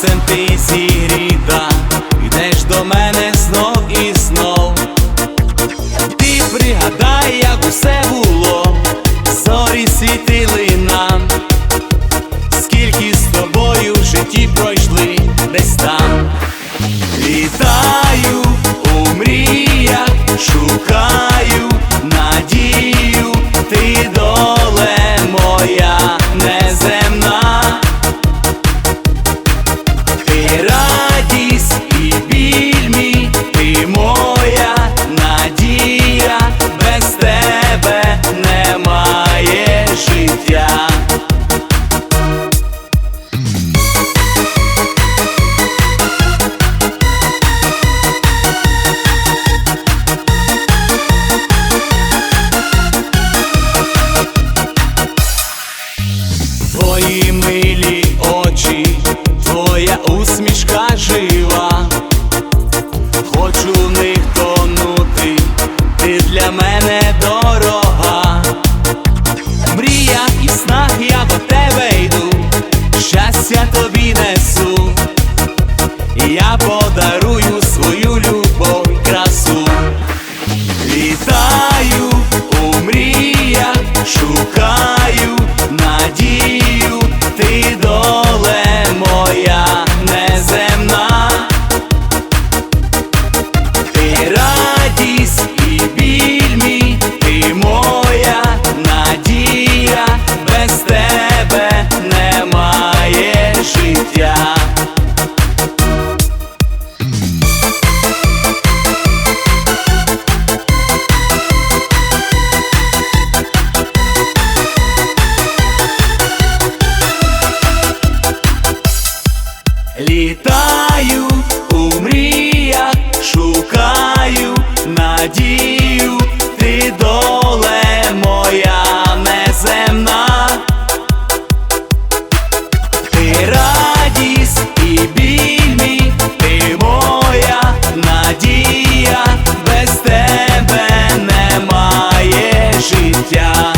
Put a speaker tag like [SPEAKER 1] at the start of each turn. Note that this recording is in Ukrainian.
[SPEAKER 1] серцем сіріда йдеш до мене знов і знов. Ти пригадай, як усе було, зорі світили нам, скільки з тобою в житті пройшли десь там. Літаю у мріях, шукаю. Твої милі очі, твоя усмішка жива, хочу в них тонути, ти для мене дорога. В мріях і снах я до тебе йду, щастя тобі несу, я подарую літаю у мріях, шукаю надію, ти доле моя неземна, ти радість і біль мій, ти моя надія, без тебе немає життя.